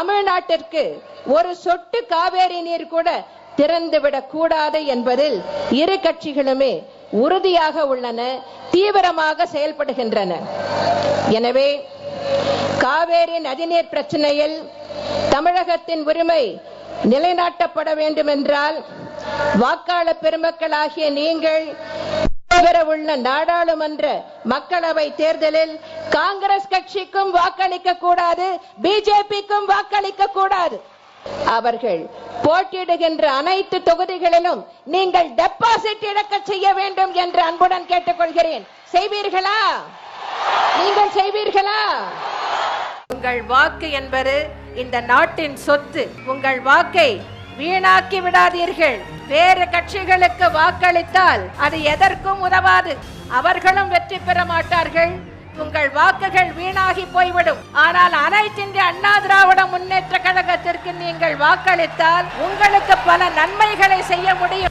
தமிழ்நாட்டிற்கு ஒரு சொட்டு காவேரி நீர் கூட திறந்துவிடக் கூடாது என்பதில் இரு கட்சிகளுமே உறுதியாக உள்ளன தீவிரமாக செயல்படுகின்றன. எனவே காவேரி நதிநீர் பிரச்சனையில் தமிழகத்தின் உரிமை நிலைநாட்டப்பட வேண்டும் என்றால் வாக்காளர் பெருமக்களாகிய நீங்கள் நடைபெறவுள்ள நாடாளுமன்ற மக்களவை தேர்தலில் காங்கிரஸ் கட்சிக்கும் வாக்களிக்க கூடாது பிஜேபிக்கும் வாக்களிக்க கூடாது. அவர்கள் போட்டியிடுகின்ற அனைத்து தொகுதிகளிலும் நீங்கள் டெபாசிட் இழக்க செய்ய வேண்டும் என்று அன்புடன் கேட்டுக்கொள்கிறேன். செய்வீர்களா? நீங்கள் செய்வீர்களா? உங்கள் வாக்கு என்பது இந்த நாட்டின் சொத்து. உங்கள் வாக்கை வீணாக்கி விடாதீர்கள். வேறு கட்சிகளுக்கு வாக்களித்தால் அது எதற்கும் உதவாது. அவர்களும் வெற்றி பெற மாட்டார்கள். உங்கள் வாக்குகள் வீணாகி போய்விடும். ஆனால் அனைத்து இந்திய அண்ணா திராவிட முன்னேற்ற கழகத்திற்கு நீங்கள் வாக்களித்தால் உங்களுக்கு பல நன்மைகளை செய்ய முடியும்.